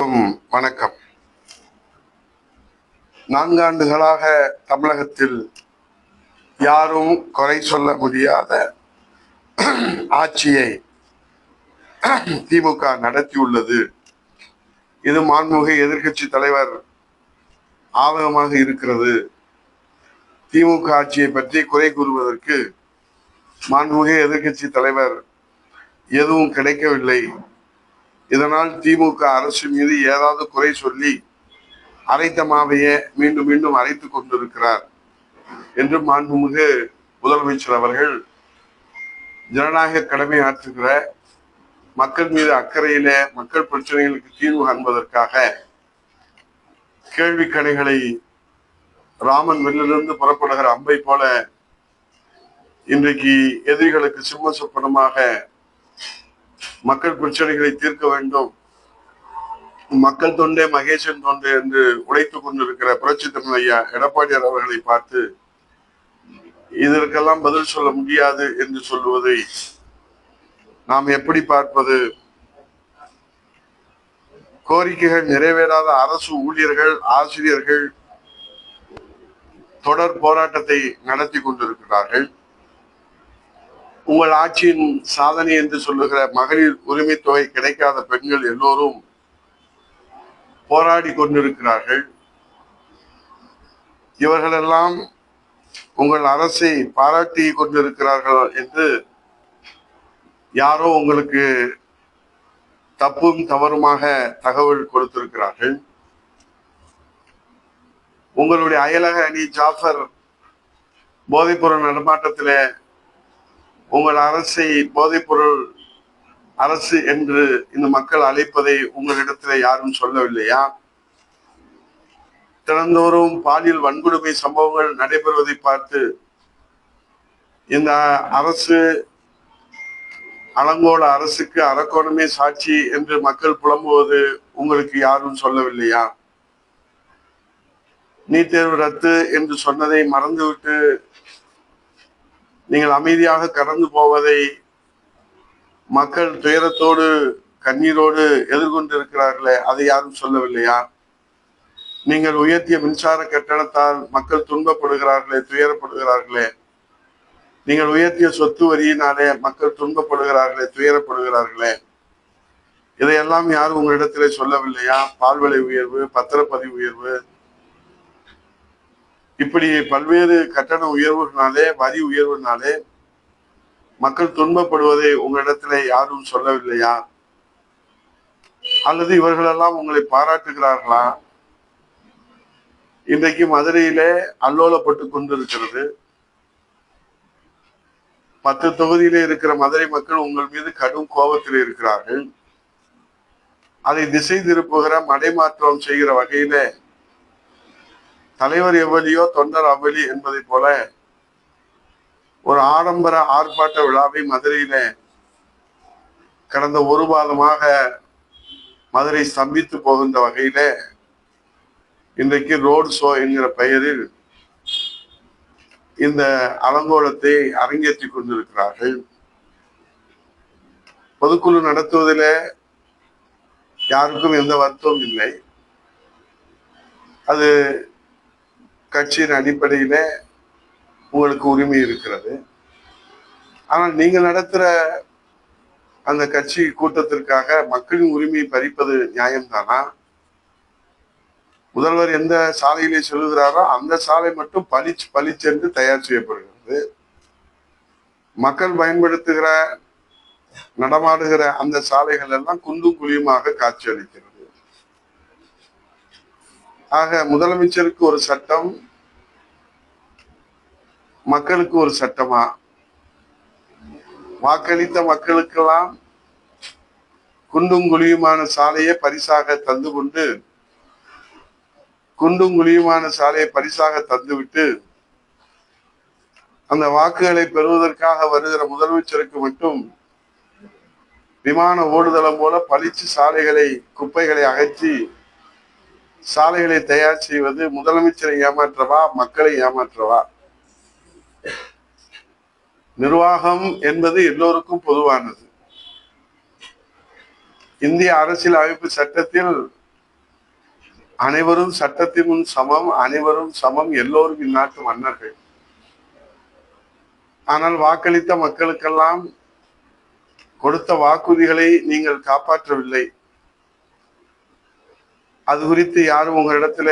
வணக்கம். நான்காண்டுகளாக தமிழகத்தில் யாரும் குறை சொல்ல முடியாத ஆட்சியை திமுக நடத்தியுள்ளது. இது மாண்புமிகு எதிர்க்கட்சி தலைவர் ஆவகமாக இருக்கிறது. திமுக ஆட்சியை பற்றி குறை கூறுவதற்கு மாண்புமிகு எதிர்க்கட்சி தலைவர் எதுவும் கிடைக்கவில்லை. இதனால் திமுக அரசு மீது ஏதாவது குறை சொல்லி அரைத்த மாவையே மீண்டும் மீண்டும் அரைத்து கொண்டிருக்கிறார் என்று மாண்புமிகு முதலமைச்சர் அவர்கள் ஜனநாயக கடமை ஆற்றுகிற மக்கள் மீது அக்கறையில மக்கள் பிரச்சனைகளுக்கு தீர்வு காண்பதற்காக கேள்வி கணைகளை ராமன் வெளிலிருந்து புறப்படுகிற அம்பை போல இன்றைக்கு எதிரிகளுக்கு சிம்ம சொப்பனமாக மக்கள் பிரச்சனைகளை தீர்க்க வேண்டும். மக்கள் தொண்டே மகேசன் தொண்டே என்று உழைத்துக் கொண்டிருக்கிற புரட்சி தமிழ் ஐயா எடப்பாடியார் அவர்களை பார்த்து இதற்கெல்லாம் பதில் சொல்ல முடியாது என்று சொல்லுவதை நாம் எப்படி பார்ப்பது? கோரிக்கைகள் நிறைவேறாத அரசு ஊழியர்கள் ஆசிரியர்கள் தொடர் போராட்டத்தை நடத்தி கொண்டிருக்கிறார்கள். உங்கள் ஆட்சியின் சாதனை என்று சொல்லுகிற மகளிர் உரிமை தொகை கிடைக்காத பெண்கள் எல்லோரும் போராடி கொண்டிருக்கிறார்கள். இவர்களெல்லாம் உங்கள் அரசை பாராட்டி கொண்டிருக்கிறார்கள் என்று யாரோ உங்களுக்கு தப்பும் தவறுமாக தகவல் கொடுத்திருக்கிறார்கள். உங்களுடைய அயலக அணி ஜாஃபர் போதைப்பொருள் நடமாட்டத்திலே உங்கள் அரசை போதைப்பொருள் அரசு என்று இந்த மக்கள் அழைப்பதை உங்களிடத்தில் யாரும் சொல்லவில்லையா? தினந்தோறும் பாலியல் வன்கொடுமை சம்பவங்கள் நடைபெறுவதை பார்த்து இந்த அரசு அலங்கோல அரசுக்கு அரக்கோணமே சாட்சி என்று மக்கள் புலம்புவது உங்களுக்கு யாரும் சொல்லவில்லையா? நீட் தேர்வு ரத்து என்று சொன்னதை மறந்துவிட்டு நீங்கள் அமைதியாக கடந்து போவதை மக்கள் துயரத்தோடு கண்ணீரோடு எதிர்கொண்டிருக்கிறார்களே அதை யாரும் சொல்லவில்லையா? நீங்கள் உயர்த்திய மின்சார கட்டணத்தால் மக்கள் துன்பப்படுகிறார்களே துயரப்படுகிறார்களே. நீங்கள் உயர்த்திய சொத்து வரியினாலே மக்கள் துன்பப்படுகிறார்களே துயரப்படுகிறார்களே. இதையெல்லாம் யாரும் உங்களிடத்திலே சொல்லவில்லையா? பால்விலை உயர்வு பத்திரப்பதிவு உயர்வு இப்படி பல்வேறு கட்டண உயர்வுனாலே வரி உயர்வுனாலே மக்கள் துன்பப்படுவதை உங்களிடத்துல யாரும் சொல்லவில்லையா? அல்லது இவர்களெல்லாம் உங்களை பாராட்டுகிறார்களா? இன்றைக்கு மதுரையிலே அல்லோலப்பட்டு கொண்டிருக்கிறது. பத்து தொகுதியிலே இருக்கிற மதுரை மக்கள் உங்கள் மீது கடும் கோபத்தில் இருக்கிறார்கள். அதை திசை திருப்புகிற மடைமாற்றம் செய்கிற வகையிலே தலைவர் எவ்வளியோ தொண்டர் அவ்வளி என்பதை போல ஒரு ஆடம்பர ஆர்ப்பாட்ட விழாவை மதுரையில கடந்த ஒரு மாதமாக மதுரை ஸ்தம்பித்து போகின்ற வகையில இன்றைக்கு ரோட் ஷோ என்கிற பெயரில் இந்த அலங்கோலத்தை அரங்கேற்றி கொண்டிருக்கிறார்கள். பொதுக்குழு நடத்துவதில் யாருக்கும் எந்த வருத்தமும் இல்லை. அது கட்சியின் அடிப்படையில உங்களுக்கு உரிமை இருக்கிறது. ஆனால் நீங்க நடத்துற அந்த கட்சி கூட்டத்திற்காக மக்களின் உரிமையை பறிப்பது நியாயம்தானா? முதல்வர் எந்த சாலையிலே சொல்லுகிறாரோ அந்த சாலை மட்டும் பளிச்சு பளிச்சென்று தயார் செய்யப்படுகிறது. மக்கள் பயன்படுத்துகிற நடமாடுகிற அந்த சாலைகள் எல்லாம் குண்டும் குழியுமாக காட்சியளிக்கிறது ஆக முதலமைச்சருக்கு ஒரு சட்டம் மக்களுக்கு ஒரு சட்டமா? வாக்களித்த மக்களுக்கெல்லாம் குண்டும் குழியுமான சாலையை பரிசாக தந்து கொண்டு குண்டும் குழியுமான சாலையை பரிசாக தந்துவிட்டு அந்த வாக்குகளை பெறுவதற்காக வருகிற முதலமைச்சருக்கு மட்டும் விமான ஓடுதளம் போல பளிச்சு சாலைகளை குப்பைகளை அகற்றி சாலைகளை தயார் செய்வது முதலமைச்சரை ஏமாற்றவா மக்களை ஏமாற்றவா? நிர்வாகம் என்பது எல்லோருக்கும் பொதுவானது. இந்திய அரசியல் அமைப்பு சட்டத்தில் அனைவரும் சட்டத்தின் முன் சமம் அனைவரும் சமம் எல்லோரும் இந்நாட்டு மன்னர்கள். ஆனால் வாக்களித்த மக்களுக்கெல்லாம் கொடுத்த வாக்குறுதிகளை நீங்கள் காப்பாற்றவில்லை. அது குறித்து யாரும் உங்களிடத்துல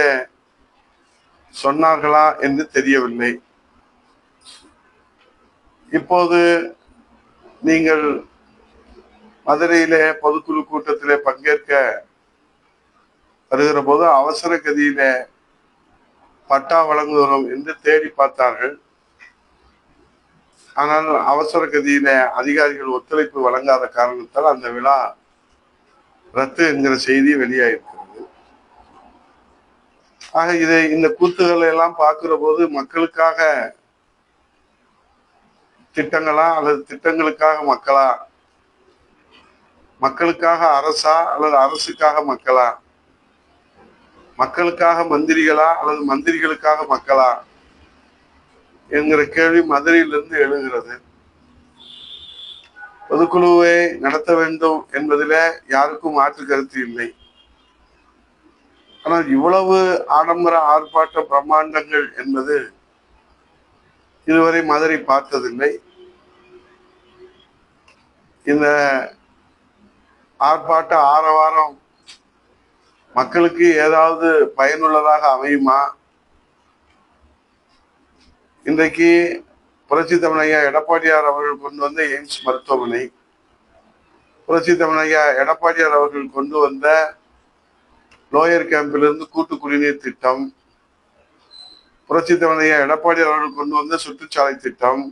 சொன்னார்களா என்று தெரியவில்லை. இப்போது நீங்கள் மதுரையிலே பொதுக்குழு கூட்டத்திலே பங்கேற்க வருகிற போது அவசர கதியில பட்டா வழங்குகிறோம் என்று தேடி பார்த்தார்கள். ஆனால் அவசர கதியில அதிகாரிகள் ஒத்துழைப்பு வழங்காத காரணத்தால் அந்த விழா ரத்து என்கிற செய்தி வெளியாயிருக்கிறது. ஆக இதை இந்த கூத்துகளை எல்லாம் பார்க்கிற போது மக்களுக்காக திட்டங்களா அல்லது திட்டங்களுக்காக மக்களா? மக்களுக்காக அரசா அல்லது அரசுக்காக மக்களா? மக்களுக்காக மந்திரிகளா அல்லது மந்திரிகளுக்காக மக்களா? என்கிற கேள்வி மதுரையிலிருந்து எழுகிறது. பொதுக்குழுவை நடத்த வேண்டும் என்பதில யாருக்கும் மாற்று கருத்து இல்லை. ஆனால் இவ்வளவு ஆடம்பர ஆர்ப்பாட்ட பிரம்மாண்டங்கள் என்பது இதுவரை மதுரை பார்த்ததில்லை. இந்த ஆர்ப்பாட்ட ஆரவாரம் மக்களுக்கு ஏதாவது பயனுள்ளதாக அமையுமா? இன்றைக்கு புரட்சி தமிழையா எடப்பாடியார் அவர்கள் கொண்டு வந்த எய்ம்ஸ் மருத்துவமனை புரட்சி தமிழையா எடப்பாடியார் அவர்கள் கொண்டு வந்த லோயர் கேம்பிலிருந்து கூட்டு குடிநீர் திட்டம் புரட்சி தமிழையா எடப்பாடி அவர்கள் கொண்டு வந்த சுற்றுச்சாலை திட்டம்.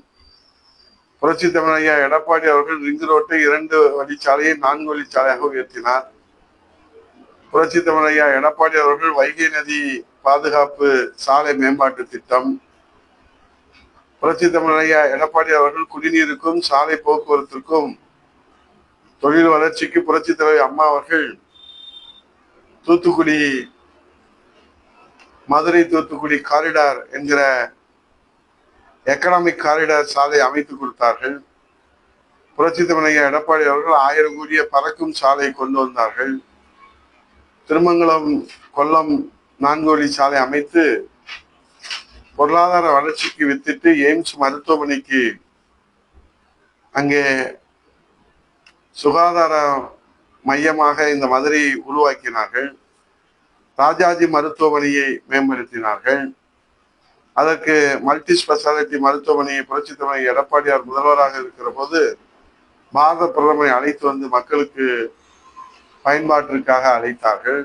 புரட்சி தமிழையா எடப்பாடி அவர்கள் ரிங் ரோட்டை இரண்டு வழிச்சாலையை நான்கு வழிச்சாலையாக உயர்த்தினார். புரட்சி தமிழையா எடப்பாடி அவர்கள் வைகை நதி பாதுகாப்பு சாலை மேம்பாட்டு திட்டம். புரட்சி தமிழையா எடப்பாடி அவர்கள் குடிநீருக்கும் சாலை போக்குவரத்திற்கும் தொழில் வளர்ச்சிக்கு புரட்சி தலைவர் அம்மா அவர்கள் தூத்துக்குடி மதுரை தூத்துக்குடி காரிடார் என்கிற எக்கனாமிக் காரிடார் சாலை அமைத்து கொடுத்தார்கள். புரட்சி தமிழக எடப்பாடி அவர்கள் ஆயிரம் கோடிய பறக்கும் சாலை கொண்டு வந்தார்கள். திருமங்கலம் கொல்லம் நான்கு சாலை அமைத்து பொருளாதார வளர்ச்சிக்கு வித்திட்டு எய்ம்ஸ் மருத்துவமனைக்கு அங்கே சுகாதார மையமாக இந்த மதுரையை உருவாக்கினார்கள். ராஜாஜி மருத்துவமனையை மேம்படுத்தினார்கள். அதற்கு மல்டி ஸ்பெஷாலிட்டி மருத்துவமனையை புரட்சி தலைவர் எடப்பாடியார் முதல்வராக இருக்கிற போது பாரத பிரதமரை அழைத்து வந்து மக்களுக்கு பயன்பாட்டிற்காக அழைத்தார்கள்.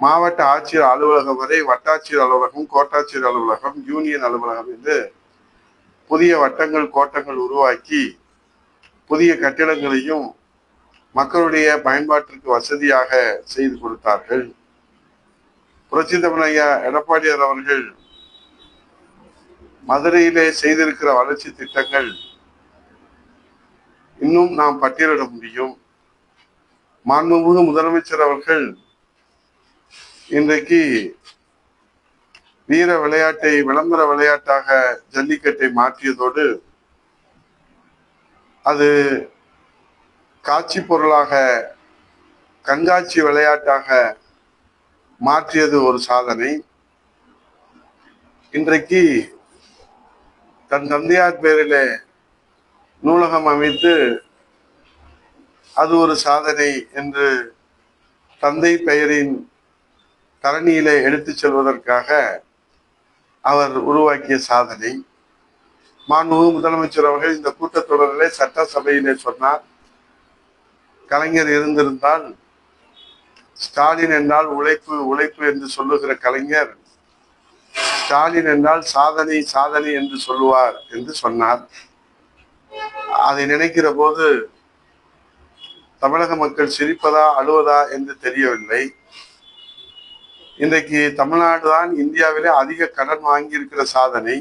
மாவட்ட ஆட்சியர் அலுவலகம் வரை வட்டாட்சியர் அலுவலகம் கோட்டாட்சியர் அலுவலகம் யூனியன் அலுவலகம் என்று புதிய வட்டங்கள் கோட்டங்கள் உருவாக்கி புதிய கட்டிடங்களையும் மக்களுடைய பயன்பாட்டிற்கு வசதியாக செய்து கொடுத்தார்கள். புரட்சி தமிழையா எடப்பாடியார் அவர்கள் மதுரையிலே செய்திருக்கிற வளர்ச்சி திட்டங்கள் இன்னும் நாம் பட்டியலிட முடியும். மாண்புமிகு முதலமைச்சர் அவர்கள் இன்றைக்கு வீர விளையாட்டை விளம்பர விளையாட்டாக ஜல்லிக்கட்டை மாற்றியதோடு அது காட்சி பொருளாக கண்காட்சி விளையாட்டாக மாற்றியது ஒரு சாதனை. இன்றைக்கு தன் தந்தையார் பேரிலே நூலகம் அமைத்து அது ஒரு சாதனை என்று தந்தை பெயரின் தரணியிலே எடுத்துச் செல்வதற்காக அவர் உருவாக்கிய சாதனை. மாண்பு முதலமைச்சர் அவர்கள் இந்த கூட்டத்தொடரிலே சட்டசபையிலே சொன்னார். கலைஞர் இருந்திருந்தால் ஸ்டாலின் என்றால் உழைப்பு உழைப்பு என்று சொல்லுகிற கலைஞர். ஸ்டாலின் என்றால் சாதனை சாதனை என்று சொல்லுவார் என்று சொன்னார். அதை நினைக்கிற போது தமிழக மக்கள் சிரிப்பதா அழுவதா என்று தெரியவில்லை. இன்றைக்கு தமிழ்நாடு தான் இந்தியாவிலே அதிக கடன் வாங்கி இருக்கிற சாதனை.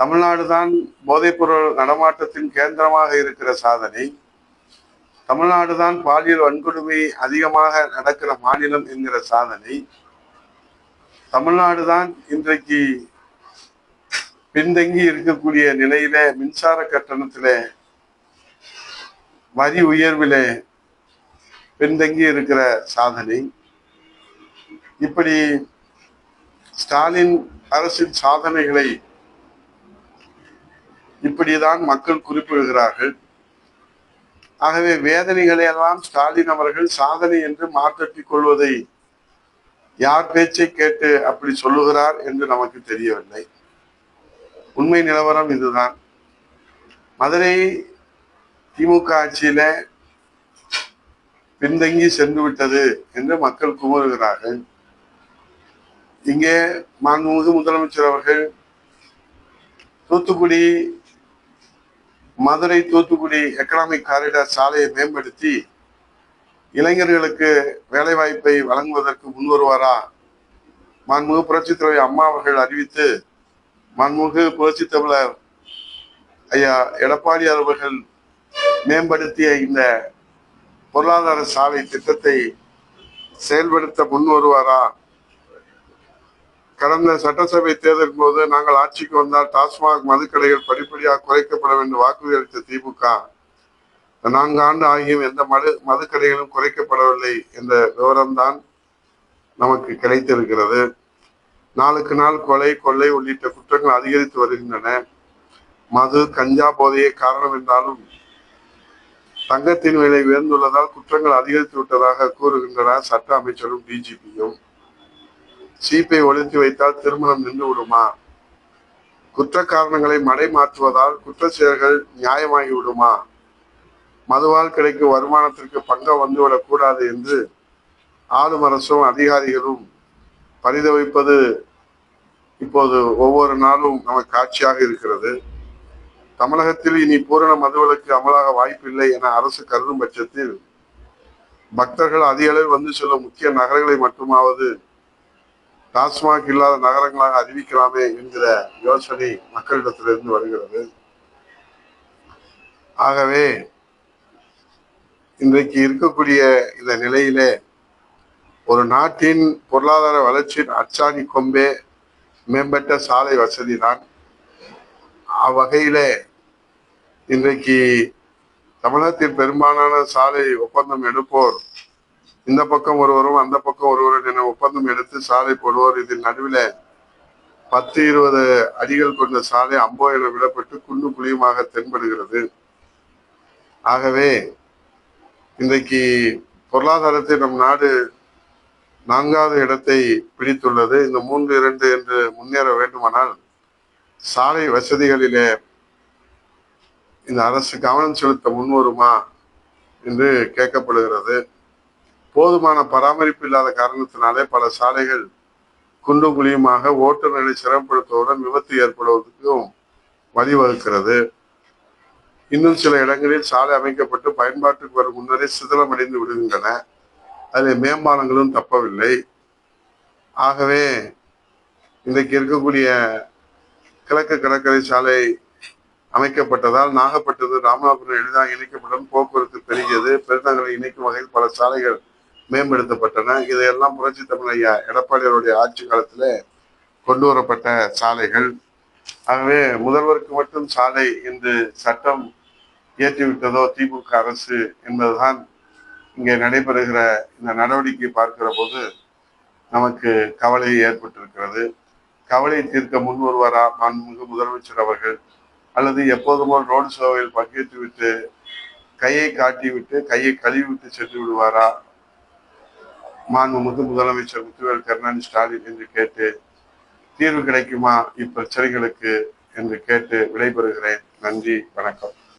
தமிழ்நாடு தான் போதைப்பொருள் நடமாட்டத்தின் கேந்திரமாக இருக்கிற சாதனை. தமிழ்நாடு தான் பாலியல் வன்கொடுமை அதிகமாக நடக்கிற மாநிலம் என்கிற சாதனை. தமிழ்நாடு தான் இன்றைக்கு பின்தங்கி இருக்கக்கூடிய நிலையில மின்சார கட்டணத்துல வரி உயர்வில் பின்தங்கி இருக்கிற சாதனை. இப்படி ஸ்டாலின் அரசின் சாதனைகளை இப்படிதான் மக்கள் குறிப்பிடுகிறார்கள். ஆகவே வேதனைகளை எல்லாம் ஸ்டாலின் அவர்கள் சாதனை என்று மாற்றட்டி கொள்வதை யார் பேச்சை கேட்டு அப்படி சொல்லுகிறார் என்று நமக்கு தெரியவில்லை. உண்மை நிலவரம் இதுதான். மதுரை திமுக ஆட்சியில பின்தங்கி சென்று விட்டது என்று மக்கள் குமருகிறார்கள் இங்கே மாண்புமிகு முதலமைச்சர் அவர்கள் தூத்துக்குடி மதுரை தூத்துக்குடி எக்கனாமிக் காரிடார் சாலையை மேம்படுத்தி இளைஞர்களுக்கு வேலைவாய்ப்பை வழங்குவதற்கு முன்வருவாரா மாண்புமிகு புரட்சித் தலைவர் அம்மா அவர்கள் அறிவித்து மன்முகு புரட்சித் தமிழர் ஐயா எடப்பாடி அவர்கள் மேம்படுத்திய இந்த பொருளாதார சாலை திட்டத்தை செயல்படுத்த முன் வருவாரா? கடந்த சட்டசபை தேர்தலின் போது நாங்கள் ஆட்சிக்கு வந்தால் டாஸ்மாக் மதுக்கடைகள் படிப்படியாக குறைக்கப்பட வேண்டும் வாக்குறுதி அளித்த திமுக. நான்கு ஆண்டு ஆகியும் எந்த மது மதுக்கடைகளும் குறைக்கப்படவில்லை என்ற விவரம்தான் நமக்கு கிடைத்திருக்கிறது. நாளுக்கு நாள் கொலை கொள்ளை உள்ளிட்ட குற்றங்கள் அதிகரித்து வருகின்றன. மது கஞ்சா போதையே காரணம் என்றாலும் தங்கத்தின் விலை உயர்ந்துள்ளதால் குற்றங்கள் அதிகரித்து விட்டதாக கூறுகின்றனர் சட்ட அமைச்சரும் டிஜிபியும் சீப்பை ஒழித்து வைத்தால் திருமணம் நின்று விடுமா? குற்ற காரணங்களை மடை மாற்றுவதால் குற்ற செயல்கள் நியாயமாகி விடுமா? மதுவால் கிடைக்கும் வருமானத்திற்கு பங்கம் வந்துவிடக் கூடாது என்று ஆளும் அரசும் அதிகாரிகளும் பரிதவிப்பது இப்போது ஒவ்வொரு நாளும் நமக்கு காட்சியாக இருக்கிறது. தமிழகத்தில் இனி பூரண மதுவிலக்கு அமலாக வாய்ப்பில்லை என அரசு கருதும் பட்சத்தில் பக்தர்கள் அதிக அளவில் வந்து செல்லும் முக்கிய நகரங்களை மட்டுமாவது டாஸ்மாக் இல்லாத நகரங்களாக அறிவிக்கலாமே என்கிற யோசனை மக்களிடத்திலிருந்து வருகிறது. ஆகவே இன்றைக்கு இருக்கக்கூடிய இந்த நிலையிலே ஒரு நாட்டின் பொருளாதார வளர்ச்சியின் அச்சாணி கொம்பே மேம்பட்ட சாலை வசதி தான் அவ்வகையிலே இன்றைக்கு தமிழகத்தில் பெரும்பாலான சாலை ஒப்பந்தம் எடுப்போர் இந்த பக்கம் ஒருவரும் அந்த பக்கம் ஒருவரும் என ஒப்பந்தம் எடுத்து சாலை போடுவோர். இதில் நடுவில் பத்து இருபது அடிகள் கொண்ட சாலை அம்போ என விடப்பட்டு குண்டு குழியுமாக தென்படுகிறது. ஆகவே இன்றைக்கு பொருளாதாரத்தை நம் நாடு நான்காவது இடத்தை பிடித்துள்ளது. இந்த மூன்று இரண்டு என்று முன்னேற வேண்டுமானால் சாலை வசதிகளிலே இந்த அரசு கவனம் செலுத்த முன்வருமா என்று கேட்கப்படுகிறது. போதுமான பராமரிப்பு இல்லாத காரணத்தினாலே பல சாலைகள் குண்டும் குழியுமாக ஓட்டுநர்களை சிரமப்படுத்துவதுடன் விபத்து ஏற்படுவதற்கும் வழிவகுக்கிறது. இன்னும் சில இடங்களில் சாலை அமைக்கப்பட்டு பயன்பாட்டுக்கு வரும் முன்னரே சிதிலமடைந்து விடுகின்றன. அதில் மேம்பாலங்களும் தப்பவில்லை. ஆகவே இன்றைக்கு இருக்கக்கூடிய கிழக்கு கடற்கரை சாலை அமைக்கப்பட்டதால் நாகப்பட்டினம் ராமநாதபுரம் எளிதாக இணைக்கப்படும் போக்குவரத்து பெருகியது. பெருநகரை இணைக்கும் வகையில் பல சாலைகள் மேம்படுத்தப்பட்டன. இதையெல்லாம் புரட்சி தமிழையா ஐயா எடப்பாடியாருடைய ஆட்சி காலத்தில் கொண்டு வரப்பட்ட சாலைகள். ஆகவே முதல்வருக்கு மட்டும் சாலை என்று சட்டம் இயற்றிவிட்டதோ திமுக அரசு என்பதுதான் இங்கே நடைபெறுகிற இந்த நடவடிக்கை பார்க்கிற போது நமக்கு கவலை ஏற்பட்டிருக்கிறது. கவலை தீர்க்க முன் வருவாரா மாண்புமிகு முதலமைச்சர் அவர்கள்? அல்லது எப்போதும் போல் ரோடு ஷோவில் பங்கேற்று விட்டு கையை காட்டிவிட்டு கையை கழுவி விட்டு சென்று விடுவாரா? மாண்புமிகு முதலமைச்சர் முத்துவேல் கருணாநிதி ஸ்டாலின் என்று கேட்டு தீர்வு கிடைக்குமா? இப்பிரச்சனைகளுக்கு என்று கேட்டு விடைபெறுகிறேன். நன்றி வணக்கம்.